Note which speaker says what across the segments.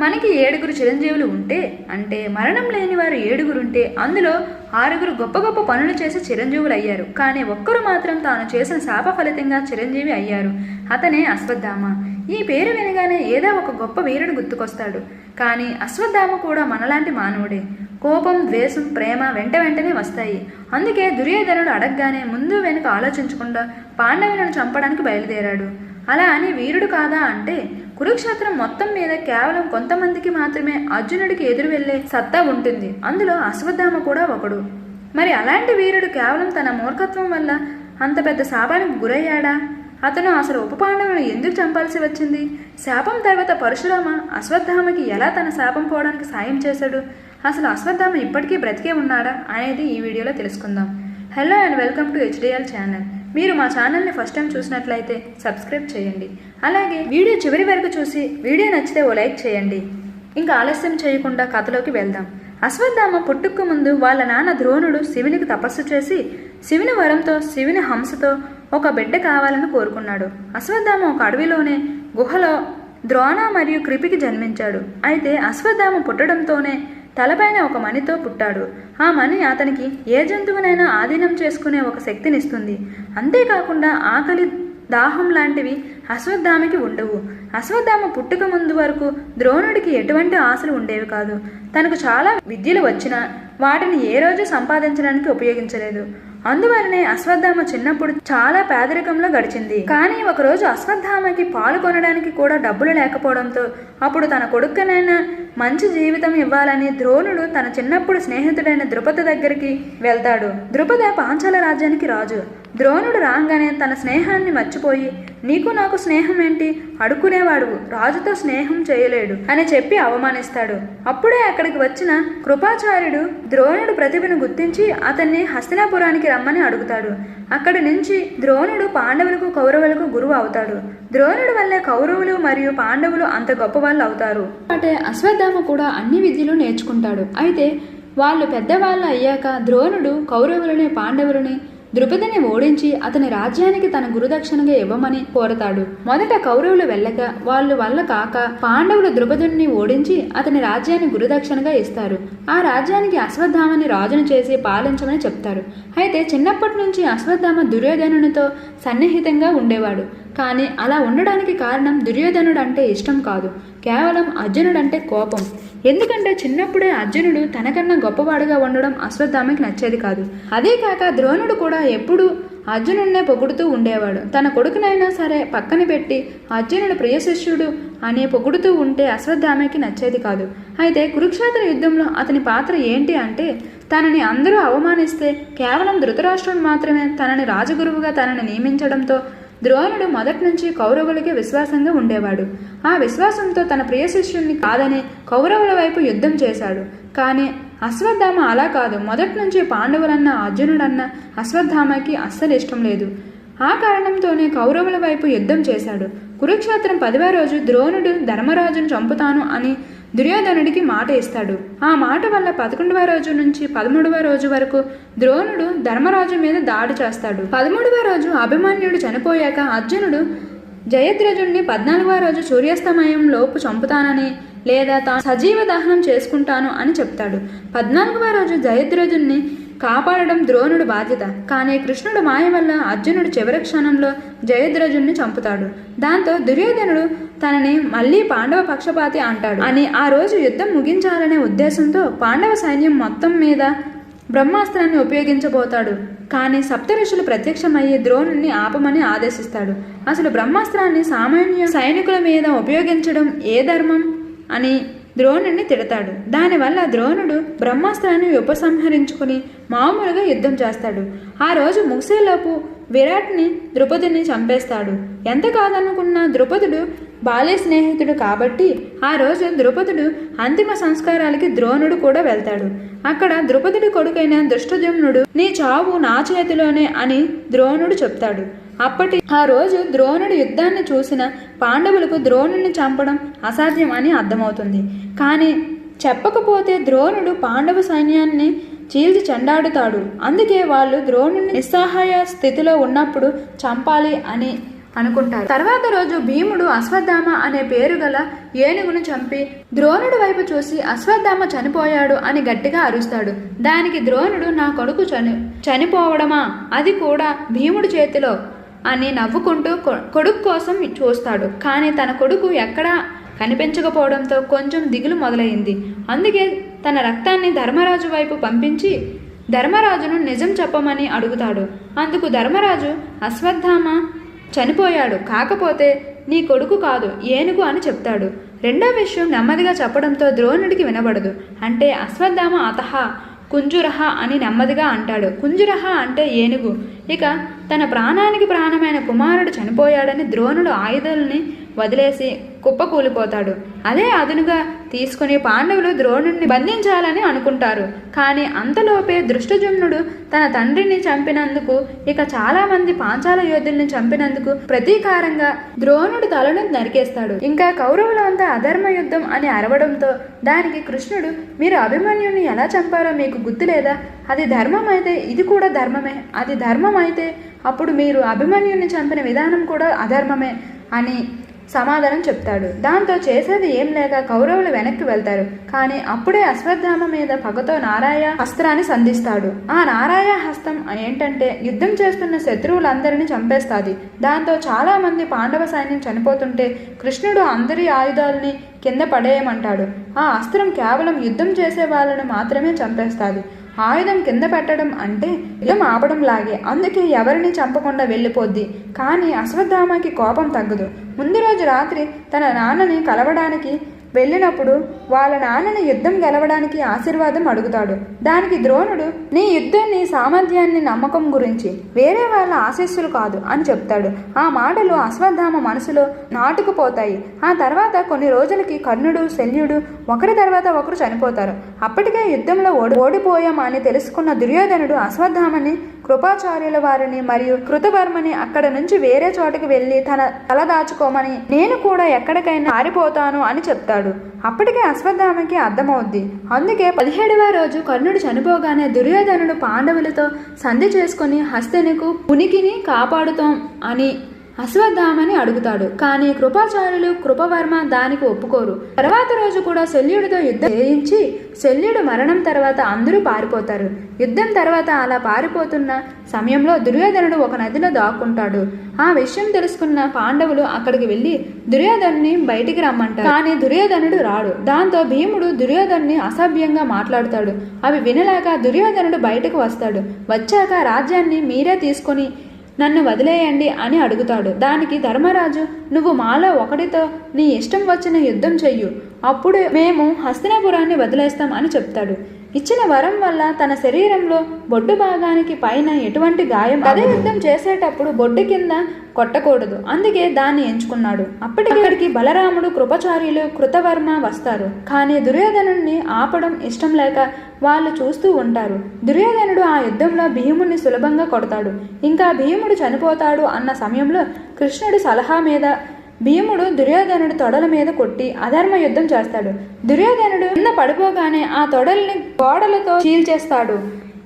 Speaker 1: మనకి ఏడుగురు చిరంజీవులు ఉంటే అంటే మరణం లేని వారు ఏడుగురుంటే అందులో ఆరుగురు గొప్ప గొప్ప పనులు చేసి చిరంజీవులు అయ్యారు. కానీ ఒక్కరు మాత్రం తాను చేసిన శాప ఫలితంగా చిరంజీవి అయ్యారు. అతనే అశ్వత్థామ. ఈ పేరు వినగానే ఏదో ఒక గొప్ప వీరుడు గుర్తుకొస్తాడు. కానీ అశ్వత్థామ కూడా మనలాంటి మానవుడే. కోపం ద్వేషం ప్రేమ వెంట వెంటనే వస్తాయి. అందుకే దుర్యోధనుడు అడగగానే ముందు వెనుక ఆలోచించకుండా పాండవులను చంపడానికి బయలుదేరాడు. అలా అని వీరుడు కాదా అంటే కురుక్షేత్రం మొత్తం మీద కేవలం కొంతమందికి మాత్రమే అర్జునుడికి ఎదురు వెళ్ళే సత్తా ఉంటుంది. అందులో అశ్వత్థామ కూడా ఒకడు. మరి అలాంటి వీరుడు కేవలం తన మూర్ఖత్వం వల్ల అంత పెద్ద శాపానికి గురయ్యాడా? అతను అసలు ఉప పాండవులను ఎందుకు చంపాల్సి వచ్చింది? శాపం తర్వాత పరశురామ అశ్వత్థామకి ఎలా తన శాపం పోవడానికి సాయం చేశాడు? అసలు అశ్వత్థామ ఇప్పటికీ బ్రతికే ఉన్నాడా అనేది ఈ వీడియోలో తెలుసుకుందాం. Hello and welcome to HDL channel మీరు మా ఛానల్ని ఫస్ట్ టైం చూసినట్లయితే సబ్స్క్రైబ్ చేయండి. అలాగే వీడియో చివరి వరకు చూసి వీడియో నచ్చితే ఓ లైక్ చేయండి. ఇంకా ఆలస్యం చేయకుండా కథలోకి వెళ్దాం. అశ్వత్థామ పుట్టుకు ముందు వాళ్ళ నాన్న ద్రోణుడు శివునికి తపస్సు చేసి శివుని వరంతో శివుని హంసతో ఒక బిడ్డ కావాలని కోరుకున్నాడు. అశ్వత్థామ ఒక అడవిలోనే గుహలో ద్రోణ మరియు కృపికి జన్మించాడు. అయితే అశ్వత్థామ పుట్టడంతోనే తలపైన ఒక మణితో పుట్టాడు. ఆ మణి అతనికి ఏ జంతువునైనా ఆధీనం చేసుకునే ఒక శక్తినిస్తుంది. అంతేకాకుండా ఆకలి దాహం లాంటివి అశ్వత్థామకి ఉండవు. అశ్వత్థామ పుట్టుక ముందు వరకు ద్రోణుడికి ఎటువంటి ఆశలు ఉండేవి కాదు. తనకు చాలా విద్యలు వచ్చినా వాటిని ఏ రోజు సంపాదించడానికి ఉపయోగించలేదు. అందువలనే అశ్వత్థామ చిన్నప్పుడు చాలా పేదరికంలో గడిచింది. కానీ ఒకరోజు అశ్వత్థామకి పాలు కొనడానికి కూడా డబ్బులు లేకపోవడంతో అప్పుడు తన కొడుకునైనా మంచి జీవితం ఇవ్వాలని ద్రోణుడు తన చిన్నప్పుడు స్నేహితుడైన ద్రుపద దగ్గరికి వెళ్తాడు. ద్రుపద పాంచాల రాజ్యానికి రాజు. ద్రోణుడు రాగానే తన స్నేహాన్ని మర్చిపోయి నీకు నాకు స్నేహం ఏంటి అడుక్కునేవాడు రాజుతో స్నేహం చేయలేడు అని చెప్పి అవమానిస్తాడు. అప్పుడే అక్కడికి వచ్చిన కృపాచార్యుడు ద్రోణుడు ప్రతిభను గుర్తించి అతన్ని హస్తినాపురానికి రమ్మని అడుగుతాడు. అక్కడి నుంచి ద్రోణుడు పాండవులకు కౌరవులకు గురువు అవుతాడు. ద్రోణుడు వల్లే కౌరవులు మరియు పాండవులు అంత గొప్ప వాళ్ళు అవుతారు. అంటే అశ్వత్థామ కూడా అన్ని విద్యలు నేర్చుకుంటాడు. అయితే వాళ్ళు పెద్దవాళ్ళు అయ్యాక ద్రోణుడు కౌరవులని పాండవులని ద్రుపదిని ఓడించి అతని రాజ్యానికి తన గురుదక్షిణగా ఇవ్వమని కోరతాడు. మొదట కౌరవులు వెళ్ళక వాళ్ళు వల్ల కాక పాండవులు ద్రుపదుని ఓడించి అతని రాజ్యాన్ని గురుదక్షిణగా ఇస్తారు. ఆ రాజ్యానికి అశ్వత్థామని రాజును చేసి పాలించమని చెప్తారు. అయితే చిన్నప్పటి నుంచి అశ్వత్థామ దుర్యోధనునితో సన్నిహితంగా ఉండేవాడు. కానీ అలా ఉండడానికి కారణం దుర్యోధనుడు అంటే ఇష్టం కాదు. కేవలం అర్జునుడంటే కోపం. ఎందుకంటే చిన్నప్పుడే అర్జునుడు తనకన్నా గొప్పవాడుగా ఉండడం అశ్వత్థామకి నచ్చేది కాదు. అదే కాక ద్రోణుడు కూడా ఎప్పుడూ అర్జునుడినే పొగుడుతూ ఉండేవాడు. తన కొడుకునైనా సరే పక్కన పెట్టి అర్జునుడు ప్రియ శిష్యుడు పొగుడుతూ ఉంటే అశ్వత్థామకి నచ్చేది కాదు. అయితే కురుక్షేత్ర యుద్ధంలో అతని పాత్ర ఏంటి అంటే తనని అందరూ అవమానిస్తే కేవలం ధృతరాష్ట్రుడు మాత్రమే తనని రాజగురువుగా తనని నియమించడంతో ద్రోణుడు మొదటి నుంచి కౌరవులకి విశ్వాసంగా ఉండేవాడు. ఆ విశ్వాసంతో తన ప్రియ శిష్యుణ్ణి కాదని కౌరవుల వైపు యుద్ధం చేశాడు. కానీ అశ్వత్థామ అలా కాదు. మొదటి నుంచి పాండవులన్న అర్జునుడన్న అశ్వత్థామకి అస్సలు ఇష్టం లేదు. ఆ కారణంతోనే కౌరవుల వైపు యుద్ధం చేశాడు. కురుక్షేత్రం పదవ రోజు ద్రోణుడు ధర్మరాజును చంపుతాను అని దుర్యోధనుడికి మాట ఇస్తాడు. ఆ మాట వల్ల పదకొండవ రోజు నుంచి పదమూడవ రోజు వరకు ద్రోణుడు ధర్మరాజు మీద దాడి చేస్తాడు. పదమూడవ రోజు అభిమన్యుడు చనిపోయాక అర్జునుడు జయద్రజుణ్ణి పద్నాలుగవ రోజు సూర్యాస్తమయం లోపు చంపుతానని లేదా తాను సజీవ దహనం చేసుకుంటాను అని చెప్తాడు. పద్నాలుగవ రోజు జయద్రజుణ్ణి కాపాడడం ద్రోణుడు బాధ్యత. కానీ కృష్ణుడు మాయ వల్ల అర్జునుడు చివరి క్షణంలో జయద్రజుణ్ణి చంపుతాడు. దాంతో దుర్యోధనుడు తనని మళ్ళీ పాండవ పక్షపాతి అంటాడు. అని ఆ రోజు యుద్ధం ముగించాలనే ఉద్దేశంతో పాండవ సైన్యం మొత్తం మీద బ్రహ్మాస్త్రాన్ని ఉపయోగించబోతాడు. కానీ సప్తఋషులు ప్రత్యక్షమయ్యి ద్రోణుణ్ణి ఆపమని ఆదేశిస్తాడు. అసలు బ్రహ్మాస్త్రాన్ని సామాన్య సైనికుల మీద ఉపయోగించడం ఏ ధర్మం? అని ద్రోణుణ్ణి తిడతాడు. దానివల్ల ద్రోణుడు బ్రహ్మాస్త్రాన్ని ఉపసంహరించుకుని మామూలుగా యుద్ధం చేస్తాడు. ఆ రోజు ముగిసేలోపు విరాట్ని ద్రుపదుని చంపేస్తాడు. ఎంత కాదనుకున్న ద్రుపదుడు బాల్య స్నేహితుడు కాబట్టి ఆ రోజు ద్రుపదుడు అంతిమ సంస్కారాలకి ద్రోణుడు కూడా వెళ్తాడు. అక్కడ ద్రుపదుడి కొడుకైన దృష్టజమ్నుడు నీ చావు నా చేతిలోనే అని ద్రోణుడు చెప్తాడు. అప్పటి ఆ రోజు ద్రోణుడు యుద్ధాన్ని చూసిన పాండవులకు ద్రోణుడిని చంపడం అసాధ్యం అని అర్థమవుతుంది. కానీ చెప్పకపోతే ద్రోణుడు పాండవ సైన్యాన్ని చీల్చి చెండాడుతాడు. అందుకే వాళ్ళు ద్రోణుని నిస్సహాయ స్థితిలో ఉన్నప్పుడు చంపాలి అని అనుకుంటారు. తర్వాత రోజు భీముడు అశ్వత్థామ అనే పేరు గల ఏనుగును చంపి ద్రోణుడి వైపు చూసి అశ్వత్థామ చనిపోయాడు అని గట్టిగా అరుస్తాడు. దానికి ద్రోణుడు నా కొడుకు చని చనిపోవడమా? అది కూడా భీముడి చేతిలో అని నవ్వుకుంటూ కొ- కొడుకు కోసం చూస్తాడు. కానీ తన కొడుకు ఎక్కడా కనిపించకపోవడంతో కొంచెం దిగులు మొదలైంది. అందుకే తన రక్తాన్ని ధర్మరాజు వైపు పంపించి ధర్మరాజును నిజం చెప్పమని అడుగుతాడు. అందుకు ధర్మరాజు అశ్వత్థామ చనిపోయాడు. కాకపోతే నీ కొడుకు కాదు ఏనుగు అని చెప్తాడు. రెండో విషయం నెమ్మదిగా చెప్పడంతో ద్రోణుడికి వినబడదు. అంటే అశ్వత్థామ అతహ కుంజురహ అని నెమ్మదిగా అంటాడు. కుంజురహ అంటే ఏనుగు. ఇక తన ప్రాణానికి ప్రాణమైన కుమారుడు చనిపోయాడని ద్రోణుడు ఆయుధాలని వదిలేసి కుప్పకూలిపోతాడు అదే అదునుగా తీసుకుని పాండవులు ద్రోణుణ్ణి బంధించాలని అనుకుంటారు. కానీ అంతలోపే దృష్టజుమ్నుడు తన తండ్రిని చంపినందుకు ఇక చాలామంది పాంచాల యోధుల్ని చంపినందుకు ప్రతీకారంగా ద్రోణుడు తలను నరికేస్తాడు. ఇంకా కౌరవులు అంతా అధర్మ యుద్ధం అని అరవడంతో దానికి కృష్ణుడు మీరు అభిమన్యుని ఎలా చంపారో మీకు గుర్తులేదా అది ధర్మం అయితే ఇది కూడా ధర్మమే. అది ధర్మం అయితే అప్పుడు మీరు అభిమన్యుని చంపిన విధానం కూడా అధర్మమే అని సమాధానం చెప్తాడు. దాంతో చేసేది ఏం లేక కౌరవులు వెనక్కి వెళ్తారు. కానీ అప్పుడే అశ్వత్థామ మీద పగతో నారాయ అస్త్రాన్ని సంధిస్తాడు. ఆ నారాయ హస్తం ఏంటంటే యుద్ధం చేస్తున్న శత్రువులందరినీ చంపేస్తాది. దాంతో చాలా మంది పాండవ సైన్యం చనిపోతుంటే కృష్ణుడు అందరి ఆయుధాలని కింద పడేయమంటాడు. ఆ అస్త్రం కేవలం యుద్ధం చేసే వాళ్ళను మాత్రమే చంపేస్తాది. ఆయుధం కింద పెట్టడం అంటే యుద్ధం ఆపడం లాగే అందుకే ఎవరిని చంపకుండా వెళ్ళిపోద్ది. కానీ అశ్వత్థామకి కోపం తగ్గదు. ముందు రోజు రాత్రి తన నాన్నని కలవడానికి వెళ్ళినప్పుడు వాళ్ళ నాన్నని యుద్ధం గెలవడానికి ఆశీర్వాదం అడుగుతాడు. దానికి ద్రోణుడు నీ యుద్ధాన్ని సామర్థ్యాన్ని నమ్మకం గురించి వేరే వాళ్ళ ఆశీస్సులు కాదు అని చెప్తాడు. ఆ మాటలు అశ్వత్థామ మనసులో నాటుకుపోతాయి. ఆ తర్వాత కొన్ని రోజులకి కర్ణుడు శల్యుడు ఒకరి తర్వాత ఒకరు చనిపోతారు. అప్పటికే యుద్ధంలో ఓడి ఓడిపోయామా అని తెలుసుకున్న దుర్యోధనుడు అశ్వత్థామని కృపాచార్యుల వారిని మరియు కృతవర్మని అక్కడ నుంచి వేరే చోటకి వెళ్ళి తన తల దాచుకోమని నేను కూడా ఎక్కడికైనా మారిపోతాను అని చెప్తాడు. అప్పటికే అశ్వత్థామకి అర్థమవుద్ది. అందుకే పదిహేడవ రోజు కర్ణుడు చనిపోగానే దుర్యోధనుడు పాండవులతో సంధి చేసుకుని హస్తినికు ఉనికిని కాపాడుతాం అని అశ్వత్థామని అడుగుతాడు. కానీ కృపాచార్యులు కృపవర్మ దానికి ఒప్పుకోరు. తర్వాత రోజు కూడా శల్యుడితో యుద్ధం చేయించి శల్యుడు మరణం తర్వాత అందరూ పారిపోతారు. యుద్ధం తర్వాత అలా పారిపోతున్న సమయంలో దుర్యోధనుడు ఒక నదిలో దాక్కుంటాడు. ఆ విషయం తెలుసుకున్న పాండవులు అక్కడికి వెళ్ళి దుర్యోధనుని బయటికి రమ్మంటారు. కానీ దుర్యోధనుడు రాడు. దాంతో భీముడు దుర్యోధనుని అసభ్యంగా మాట్లాడుతాడు. అవి వినలేక దుర్యోధనుడు బయటకు వస్తాడు. వచ్చాక రాజ్యాన్ని మీరే తీసుకొని నన్ను వదిలేయండి అని అడుగుతాడు. దానికి ధర్మరాజు నువ్వు మాలో ఒకడితో నీ ఇష్టం వచ్చిన యుద్ధం చెయ్యు. అప్పుడు మేము హస్తినాపురాన్ని వదిలేస్తాం అని చెప్తాడు. ఇచ్చిన వరం వల్ల తన శరీరంలో బొడ్డు భాగానికి పైన ఎటువంటి గాయం అదే యుద్ధం చేసేటప్పుడు బొడ్డు కింద కొట్టకూడదు. అందుకే దాన్ని ఎంచుకున్నాడు. అప్పటికక్కడికి బలరాముడు కృపచార్యులు కృతవర్మ వస్తారు. కానీ దుర్యోధనుడిని ఆపడం ఇష్టం లేక వాళ్ళు చూస్తూ ఉంటారు. దుర్యోధనుడు ఆ యుద్ధంలో భీముడిని సులభంగా కొడతాడు. ఇంకా భీముడు చనిపోతాడు అన్న సమయంలో కృష్ణుడి సలహా మీద భీముడు దుర్యోధనుడు తొడల మీద కొట్టి అధర్మ యుద్ధం చేస్తాడు. దుర్యోధనుడు కింద పడిపోగానే ఆ తొడల్ని గోడలతో చీల్చేస్తాడు.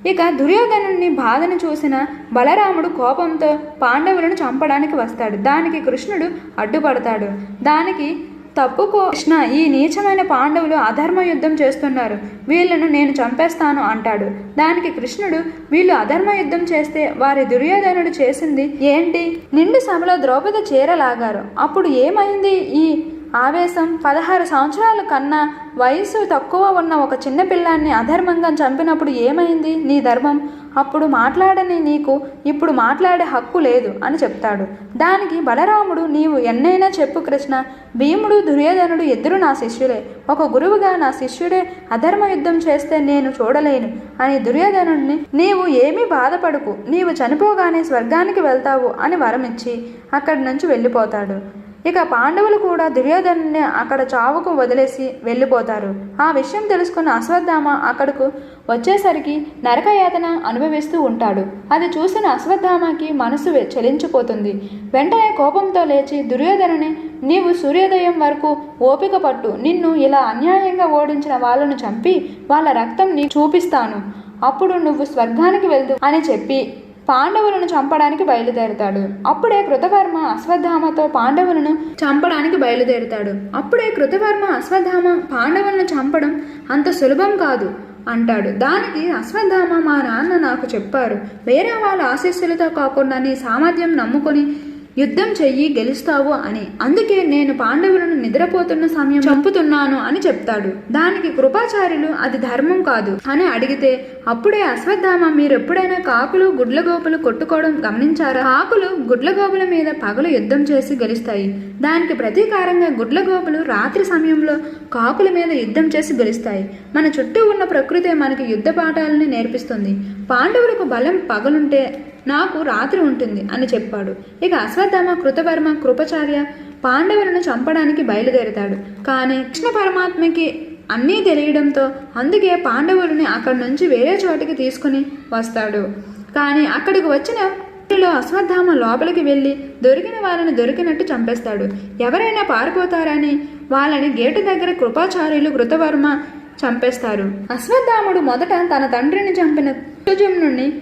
Speaker 1: ఇక దుర్యోధనుడిని బాధను చూసిన బలరాముడు కోపంతో పాండవులను చంపడానికి వస్తాడు. దానికి కృష్ణుడు అడ్డుపడతాడు. దానికి తప్పుకో. కృష్ణ ఈ నీచమైన పాండవులు అధర్మ యుద్ధం చేస్తున్నారు. వీళ్ళను నేను చంపేస్తాను అంటాడు. దానికి కృష్ణుడు వీళ్ళు అధర్మ యుద్ధం చేస్తే వారి దుర్యోధనుడు చేసింది ఏంటి? నిండు సభలో ద్రౌపది చీరలాగారు. అప్పుడు ఏమైంది? ఈ ఆవేశం పదహారు సంవత్సరాల కన్నా వయసు తక్కువ ఉన్న ఒక చిన్న పిల్లాన్ని అధర్మంగా చంపినప్పుడు ఏమైంది? నీ ధర్మం అప్పుడు మాట్లాడని నీకు ఇప్పుడు మాట్లాడే హక్కు లేదు అని చెప్తాడు. దానికి బలరాముడు నీవు ఎన్నైనా చెప్పు కృష్ణ. భీముడు దుర్యోధనుడు ఇద్దరు నా శిష్యులే. ఒక గురువుగా నా శిష్యుడే అధర్మ యుద్ధం చేస్తే నేను చూడలేను అని దుర్యోధనుడిని నీవు ఏమీ బాధపడకు. నీవు చనిపోగానే స్వర్గానికి వెళ్తావు అని వరమిచ్చి అక్కడి నుంచి వెళ్ళిపోతాడు. ఇక పాండవులు కూడా దుర్యోధనుని అక్కడ చావుకు వదిలేసి వెళ్ళిపోతారు. ఆ విషయం తెలుసుకున్న అశ్వత్థామ అక్కడకు వచ్చేసరికి నరకయాతన అనుభవిస్తూ ఉంటాడు. అది చూసిన అశ్వత్థామకి మనసు చలించిపోతుంది. వెంటనే కోపంతో లేచి దుర్యోధనుని నీవు సూర్యోదయం వరకు ఓపిక పట్టు. నిన్ను ఇలా అన్యాయంగా ఓడించిన వాళ్ళను చంపి వాళ్ళ రక్తం నీ చూపిస్తాను. అప్పుడు నువ్వు స్వర్గానికి వెళ్దు అని చెప్పి పాండవులను చంపడానికి బయలుదేరుతాడు. అప్పుడే కృతవర్మ అశ్వత్థామతో పాండవులను చంపడానికి బయలుదేరుతాడు. అప్పుడే కృతవర్మ అశ్వత్థామ పాండవులను చంపడం అంత సులభం కాదు అంటాడు. దానికి అశ్వత్థామ మా నాన్న నాకు చెప్పారు. వేరే వాళ్ళ ఆశీస్సులతో కాకుండా నీ సామర్థ్యం నమ్ముకొని యుద్ధం చెయ్యి గెలుస్తావు అని. అందుకే నేను పాండవులను నిద్రపోతున్న సమయం చంపుతున్నాను అని చెప్తాడు. దానికి కృపాచార్యులు అది ధర్మం కాదు. అని అడిగితే అప్పుడే అశ్వత్థామ మీరెప్పుడైనా కాకులు గుడ్లగోపులు కొట్టుకోవడం గమనించారా? కాకులు గుడ్లగోపుల మీద పగలు యుద్ధం చేసి గెలుస్తాయి. దానికి ప్రతీకారంగా గుడ్లగోపులు రాత్రి సమయంలో కాకుల మీద యుద్ధం చేసి గెలుస్తాయి. మన చుట్టూ ఉన్న ప్రకృతి మనకి యుద్ధ పాఠాలని నేర్పిస్తుంది. పాండవులకు బలం పగలుంటే నాకు రాత్రి ఉంటుంది అని చెప్పాడు. ఇక అశ్వత్థామ కృతవర్మ కృపచార్య పాండవులను చంపడానికి బయలుదేరతాడు. కానీ కృష్ణ పరమాత్మకి అన్నీ తెలియడంతో అందుకే పాండవులని అక్కడి నుంచి వేరే చోటికి తీసుకుని వస్తాడు. కానీ అక్కడికి వచ్చిన లో అశ్వత్థామ లోపలికి వెళ్ళి దొరికిన వాళ్ళని దొరికినట్టు చంపేస్తాడు. ఎవరైనా పారిపోతారని వాళ్ళని గేటు దగ్గర కృపాచార్యులు కృతవర్మ చంపేస్తారు. అశ్వత్థాముడు మొదట తన తండ్రిని చంపిన దృష్టజుమ్నుడిని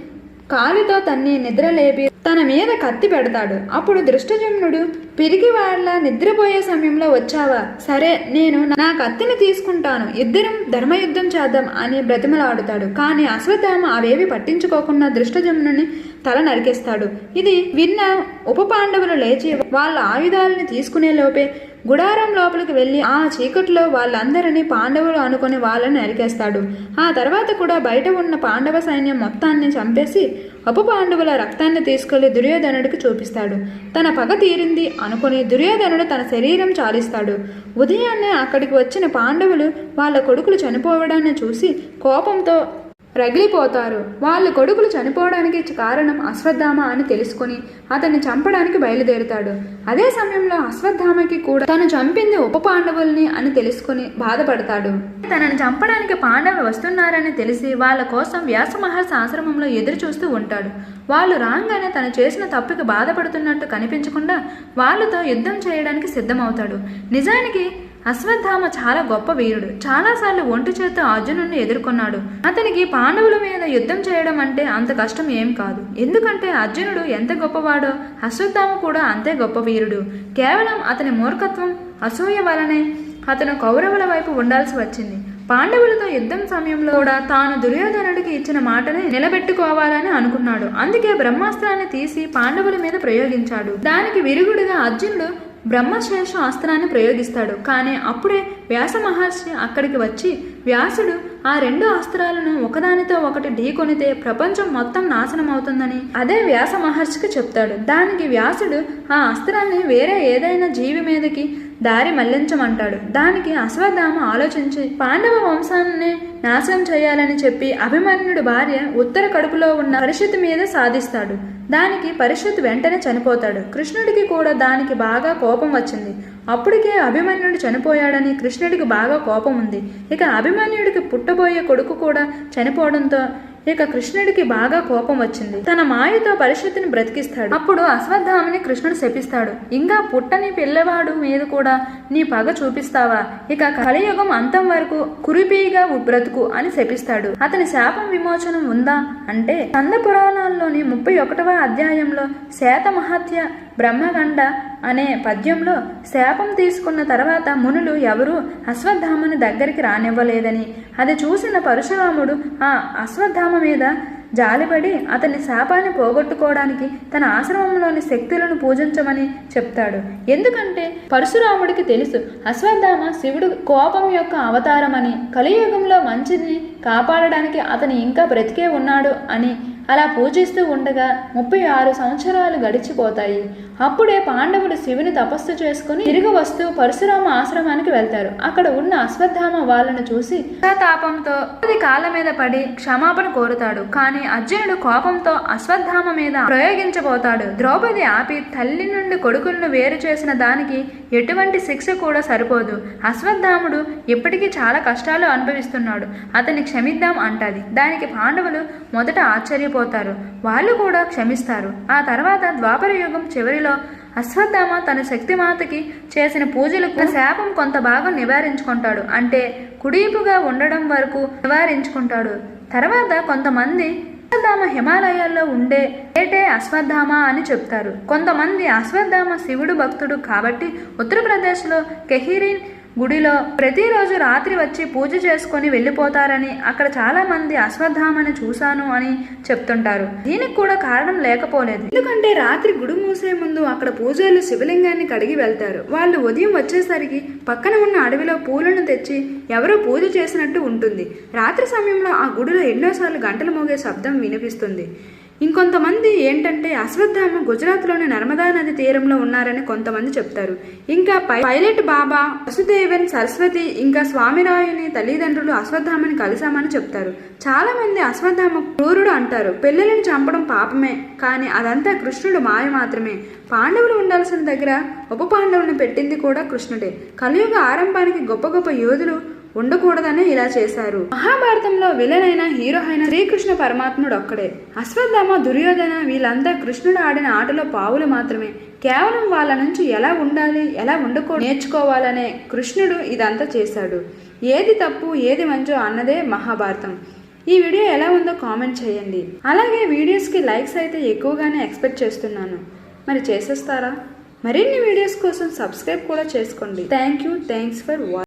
Speaker 1: కాలితో తన్ని నిద్రలేపి తన మీద కత్తి పెడతాడు. అప్పుడు దృష్టజుమ్నుడు పిరికి వాళ్ళ నిద్రపోయే సమయంలో వచ్చావా? సరే నేను నా కత్తిని తీసుకుంటాను. ఇద్దరం ధర్మయుద్ధం చేద్దాం అని బ్రతిమలాడుతాడు. కానీ అశ్వత్థామ అవేవి పట్టించుకోకుండా దృష్టజుమ్నుని తల నరికేస్తాడు. ఇది విన్న ఉప పాండవులు లేచి వాళ్ళ ఆయుధాలని తీసుకునే లోపే గుడారం లోపలికి వెళ్ళి ఆ చీకట్లో వాళ్ళందరినీ పాండవులు అనుకుని వాళ్ళని నరికేస్తాడు ఆ తర్వాత కూడా బయట ఉన్న పాండవ సైన్యం మొత్తాన్ని చంపేసి ఉప పాండవుల రక్తాన్ని తీసుకెళ్ళి దుర్యోధనుడికి చూపిస్తాడు. తన పగ తీరింది అనుకుని దుర్యోధనుడు తన శరీరం చాలిస్తాడు. ఉదయాన్నే అక్కడికి వచ్చిన పాండవులు వాళ్ళ కొడుకులు చనిపోవడాన్ని చూసి కోపంతో రగిలిపోతారు. వాళ్ళ కొడుకులు చనిపోవడానికి కారణం అశ్వత్థామ అని తెలుసుకుని అతన్ని చంపడానికి బయలుదేరుతాడు. అదే సమయంలో అశ్వత్థామకి కూడా తను చంపింది ఉప పాండవుల్ని అని తెలుసుకుని బాధపడతాడు. తనని చంపడానికి పాండవులు వస్తున్నారని తెలిసి వాళ్ళ కోసం వ్యాస మహర్షి ఆశ్రమంలో ఎదురు చూస్తూ ఉంటాడు. వాళ్ళు రాగానే తను చేసిన తప్పుకి బాధపడుతున్నట్టు కనిపించకుండా వాళ్ళతో యుద్ధం చేయడానికి సిద్ధమవుతాడు. నిజానికి అశ్వత్థామ చాలా గొప్ప వీరుడు. చాలాసార్లు ఒంటి చేత అర్జునుడిని ఎదుర్కొన్నాడు. అతనికి పాండవుల మీద యుద్ధం చేయడం అంటే అంత కష్టం ఏం కాదు. ఎందుకంటే అర్జునుడు ఎంత గొప్పవాడో అశ్వత్థామ కూడా అంతే గొప్ప వీరుడు. కేవలం అతని మూర్ఖత్వం అసూయ వలనే అతను కౌరవుల వైపు ఉండాల్సి వచ్చింది. పాండవులతో యుద్ధం సమయంలో కూడా తాను దుర్యోధనుడికి ఇచ్చిన మాటని నిలబెట్టుకోవాలని అనుకున్నాడు. అందుకే బ్రహ్మాస్త్రాన్ని తీసి పాండవుల మీద ప్రయోగించాడు. దానికి విరుగుడుగా అర్జునుడు బ్రహ్మశేష అస్త్రాన్ని ప్రయోగిస్తాడు. కానీ అప్పుడే వ్యాస మహర్షి అక్కడికి వచ్చి వ్యాసుడు ఆ రెండు అస్త్రాలను ఒకదానితో ఒకటి ఢీకొనితే ప్రపంచం మొత్తం నాశనం అవుతుందని అదే వ్యాస మహర్షికి చెప్తాడు. దానికి వ్యాసుడు ఆ అస్త్రాన్ని వేరే ఏదైనా జీవి మీదకి దారి మళ్ళించమంటాడు. దానికి అశ్వత్థామ ఆలోచించి పాండవ వంశాన్ని నాశనం చేయాలని చెప్పి అభిమన్యుడి భార్య ఉత్తర కడుపులో ఉన్న పరిషత్ మీద సాధిస్తాడు. దానికి పరిషత్ వెంటనే చనిపోతాడు. కృష్ణుడికి కూడా దానికి బాగా కోపం వచ్చింది. అప్పటికే అభిమన్యుడు చనిపోయాడని కృష్ణుడికి బాగా కోపం ఉంది. ఇక అభిమన్యుడికి పుట్టబోయే కొడుకు కూడా చనిపోవడంతో ఇక కృష్ణుడికి బాగా కోపం వచ్చింది. తన మాయతో పరిషత్తుని బ్రతికిస్తాడు. అప్పుడు అశ్వత్థామని కృష్ణుడు శపిస్తాడు. ఇంకా పుట్టని పిల్లవాడు మీద కూడా నీ పగ చూపిస్తావా? ఇక కలియుగం అంతం వరకు కురిపీగా బ్రతుకు అని శపిస్తాడు. అతని శాపం విమోచనం ఉందా? అంటే కంద పురాణాల్లోని ముప్పై ఒకటవ అధ్యాయంలో శాత మహత్య బ్రహ్మగండ అనే పద్యంలో శాపం తీసుకున్న తర్వాత మునులు ఎవరూ అశ్వత్థామని దగ్గరికి రానివ్వలేదని అది చూసిన పరశురాముడు ఆ అశ్వత్థామ మీద జాలిపడి అతని శాపాన్ని పోగొట్టుకోవడానికి తన ఆశ్రమంలోని శక్తులను పూజించమని చెప్తాడు. ఎందుకంటే పరశురాముడికి తెలుసు అశ్వత్థామ శివుడు కోపం యొక్క అవతారమని కలియుగంలో మంచిని కాపాడడానికి అతను ఇంకా బ్రతికే ఉన్నాడు అని అలా పూజిస్తూ ఉండగా ముప్పై ఆరు సంవత్సరాలు గడిచిపోతాయి. అప్పుడే పాండవులు శివుని తపస్సు చేసుకుని తిరిగి వస్తూ పరశురామ ఆశ్రమానికి వెళ్తారు. అక్కడ ఉన్న అశ్వత్థామ వాళ్ళను చూసి తాపంతో అది కాళ్ళ మీద పడి క్షమాపణ కోరుతాడు. కానీ అర్జునుడు కోపంతో అశ్వత్థామ మీద ప్రయోగించబోతాడు. ద్రౌపది ఆపి తల్లి నుండి కొడుకులను వేరు చేసిన దానికి ఎటువంటి శిక్ష కూడా సరిపోదు. అశ్వత్థాముడు ఇప్పటికీ చాలా కష్టాలు అనుభవిస్తున్నాడు. అతన్ని క్షమిద్దాం అంటది. దానికి పాండవులు మొదట ఆశ్చర్యపోతారు. వాళ్ళు కూడా క్షమిస్తారు. ఆ తర్వాత ద్వాపర యుగం చివరిలో అశ్వత్థామ తన శక్తిమాతకి చేసిన పూజలకు శాపం కొంత భాగం నివారించుకుంటాడు. అంటే కుడీపుగా ఉండడం వరకు నివారించుకుంటాడు. తర్వాత కొంతమంది అశ్వత్థామ హిమాలయాల్లో ఉండే ఏటే అశ్వత్థామ అని చెప్తారు. కొంతమంది అశ్వత్థామ శివుడు భక్తుడు కాబట్టి ఉత్తరప్రదేశ్లో కెహిరిన్ గుడిలో ప్రతిరోజు రాత్రి వచ్చి పూజ చేసుకొని వెళ్ళిపోతారని అక్కడ చాలా మంది అశ్వత్థామని చూశాను అని చెప్తుంటారు. దీనికి కూడా కారణం లేకపోలేదు. ఎందుకంటే రాత్రి గుడి మూసే ముందు అక్కడ పూజలు శివలింగాన్ని కడిగి వెళ్తారు. వాళ్ళు ఉదయం వచ్చేసరికి పక్కన ఉన్న అడవిలో పూలను తెచ్చి ఎవరో పూజ చేసినట్టు ఉంటుంది. రాత్రి సమయంలో ఆ గుడిలో ఎన్నోసార్లు గంటలు మోగే శబ్దం వినిపిస్తుంది. ఇంకొంతమంది ఏంటంటే అశ్వత్థామ గుజరాత్లోని నర్మదా నది తీరంలో ఉన్నారని కొంతమంది చెప్తారు. ఇంకా పై పైలట్ బాబా వసుదేవన్ సరస్వతి ఇంకా స్వామిరాయుని తల్లిదండ్రులు అశ్వత్థామని కలిశామని చెప్తారు. చాలా మంది అశ్వత్థామ క్రూరుడు అంటారు. పిల్లలను చంపడం పాపమే కానీ అదంతా కృష్ణుడు మాయ మాత్రమే. పాండవులు ఉండాల్సిన దగ్గర ఉప పాండవులను పెట్టింది కూడా కృష్ణుడే. కలియుగ ఆరంభానికి గొప్ప గొప్ప యోధులు ఉండకూడదనే ఇలా చేశారు. మహాభారతంలో విలన్ అయిన హీరో అయిన శ్రీకృష్ణ పరమాత్ముడు ఒక్కడే. అశ్వత్థామ దుర్యోధన వీళ్ళంతా కృష్ణుడు ఆడిన ఆటలో పావులు మాత్రమే. కేవలం వాళ్ళ నుంచి ఎలా ఉండాలి ఎలా ఉండకూడదు నేర్చుకోవాలనే కృష్ణుడు ఇదంతా చేశాడు. ఏది తప్పు ఏది మంచో అన్నదే మహాభారతం. ఈ వీడియో ఎలా ఉందో కామెంట్ చేయండి. అలాగే వీడియోస్కి లైక్స్ అయితే ఎక్కువగానే ఎక్స్పెక్ట్ చేస్తున్నాను. మరి చేసేస్తారా? మరిన్ని వీడియోస్ కోసం సబ్స్క్రైబ్ కూడా చేసుకోండి. Thank you thanks for watch.